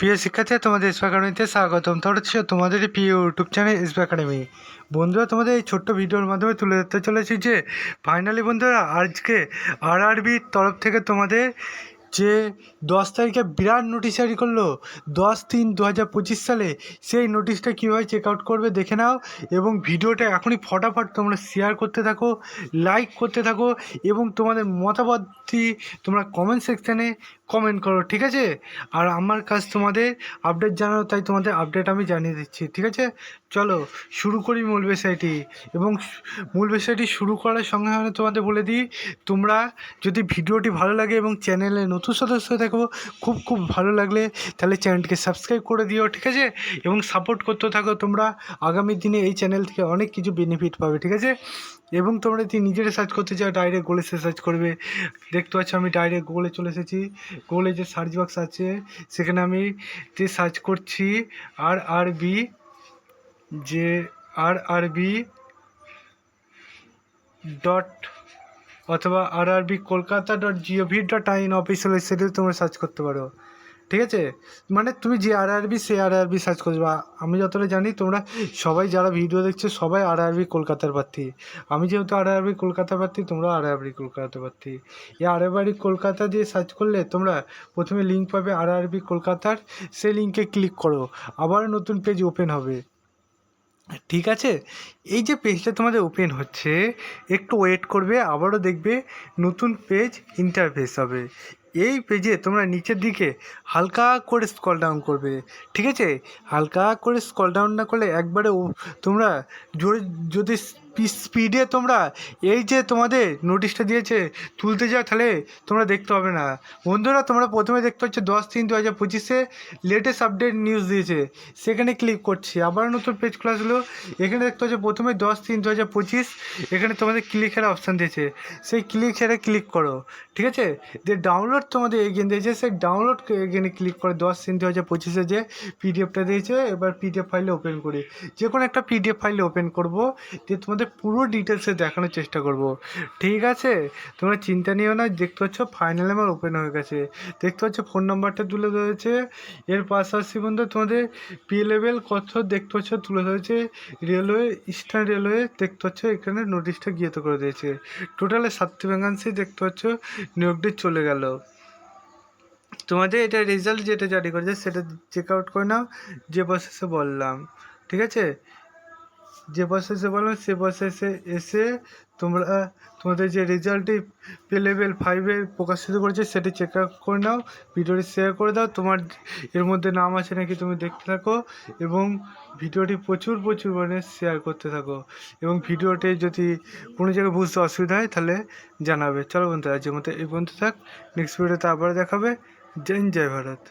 প্রিয় শিক্ষার্থী তোমাদের এসপি একাডেমিতে স্বাগতম। তোমরা তোমাদের প্রিয় ইউটিউব চ্যানেল এসপি একাডেমি। বন্ধুরা, তোমাদের এই ছোট্ট ভিডিওর মাধ্যমে তুলে ধরতে চলেছি যে ফাইনালি বন্ধুরা, আজকে আরআরবির তরফ থেকে তোমাদের যে দশ তারিখে বিরাট নোটিশ জারি করল, দশ তিন দু হাজার পঁচিশ সালে, সেই নোটিশটা কীভাবে চেক আউট করবে দেখে নাও এবং ভিডিওটা এখনই ফটাফট তোমরা শেয়ার করতে থাকো লাইক করতে থাকো এবং তোমাদের মতামতটি তোমরা কমেন্ট সেকশানে কমেন্ট করো, ঠিক আছে? আর আমার কাজ তোমাদের আপডেট জানানো তাই তোমাদের আপডেট আমি জানিয়ে দিচ্ছি, ঠিক আছে? চলো, শুরু করি মূল বিষয়টি এবং মূল বিষয়টি শুরু করার সঙ্গে সঙ্গে তোমাদের বলে দিই, তোমরা যদি ভিডিওটি ভালো লাগে এবং চ্যানেলে নতুন সদস্য থাকো, খুব খুব ভালো লাগলে তাহলে চ্যানেলটিকে সাবস্ক্রাইব করে দিও, ঠিক আছে? এবং সাপোর্ট করতে থাকো তোমরা। আগামী দিনে এই চ্যানেল থেকে অনেক কিছু বেনিফিট পাবে, ঠিক আছে? এবং তোমরা যদি নিজেরা সার্চ করতে চাও ডাইরেক্ট গুগলে সার্চ করবে। দেখতে পাচ্ছ, আমি ডাইরেক্ট গুগলে চলে এসেছি। গুগলে যে সার্চ বক্স আছে, সেখানে আমি যে সার্চ করছি আর আর বি যে আর আর বি ডট অথবা R R B Kolkata dot gov dot in official ওয়েবসাইটে তোমরা সার্চ করতে পারো। ঠিক আছে? মানে তুমি যে আর আর বি সে আর আর বি সার্চ করবে। আমি যতটা জানি তোমরা সবাই যারা ভিডিও দেখছ সবাই আর আর বি কলকাতার প্রার্থী। আমি যেহেতু আর আর বি কলকাতা প্রার্থী, তোমরা আর আর বি কলকাতা প্রার্থী। এই আর আর বি কলকাতা দিয়ে সার্চ করলে তোমরা প্রথমে লিঙ্ক পাবে আর আর বি কলকাতার। সেই লিঙ্কে ক্লিক করো। আবার নতুন পেজ ওপেন হবে। ঠিক আছে? এই যে পেজটা তোমাদের ওপেন হচ্ছে, একটু ওয়েট করবে, আবারও দেখবে নতুন পেজ ইন্টারফেস হবে। এই পেজে তোমরা নিচের দিকে হালকা করে স্কল ডাউন করবে, ঠিক আছে? হালকা করে স্কল ডাউন না করলে একবারে তোমরা জোরে যদি স্পিডে তোমরা এই যে তোমাদের নোটিশটা দিয়েছে, তুলতে যাও তাহলে তোমরা দেখতে হবে না। বন্ধুরা, তোমরা প্রথমে দেখতে হচ্ছে দশ তিন দু হাজার পঁচিশে লেটেস্ট আপডেট নিউজ দিয়েছে। সেখানে ক্লিক করছি। আবার নতুন পেজ খোলা আসলো। এখানে দেখতে হচ্ছে প্রথমে দশ তিন দু হাজার পঁচিশ, এখানে তোমাদের ক্লিকের অপশান দিয়েছে। সেই ক্লিক ছেড়ে ক্লিক করো। ঠিক আছে? যে ডাউনলোড তোমাদের এগিয়ে দিয়েছে। সেই ডাউনলোড এখানে ক্লিক করে দশ তিন দু হাজার পঁচিশে যে পিডিএফটা দিয়েছে, এবার পিডিএফ ফাইলে ওপেন করি। যে কোনো একটা পিডিএফ ফাইলে ওপেন করব। দিয়ে তোমাদের পুরো ডিটেলসে দেখানোর চেষ্টা করব। ঠিক আছে? তোমরা চিন্তা নিও না, দেখতে পাচ্ছ ফাইনাল আমার ওপেন হয়ে গেছে। দেখতে পাচ্ছ ফোন নাম্বারটা তুলে ধরেছে এর পাশাপাশি বন্ধু তোমাদের পি লেভেল কত দেখতে পাচ্ছ তুলে ধরেছে রেলওয়ে ইস্টার্ন রেলওয়ে দেখতে পাচ্ছ এখানে নোটিশটা গিয়ে করে দিয়েছে। টোটালে সাতটি ভ্যাকান্সি দেখতে পাচ্ছ নিয়োগ ডেট চলে গেল। তোমাদের এটা রেজাল্ট যেটা জারি করেছে সেটা চেক আউট করে নাও, যে প্রসেসে বললাম। ঠিক আছে? যে প্রসেসে বললাম সে প্রসেসে এসে এসে তোমরা, তোমাদের যে রেজাল্টটি পে লেভেল ফাইভে প্রকাশিত করেছে, সেটি চেক আপ করে নাও ভিডিওটি শেয়ার করে দাও। তোমার এর মধ্যে নাম আছে নাকি তুমি দেখতে থাকো এবং ভিডিওটি প্রচুর প্রচুর মানে শেয়ার করতে থাকো। এবং ভিডিওটি যদি কোনো জায়গায় বুঝতে অসুবিধা হয়, তাহলে জানাবে। চলো বন্ধুরা, আজকের মতো এই পর্যন্ত থাক। নেক্সট ভিডিওতে আবার দেখাবে। জয় জয় ভারত।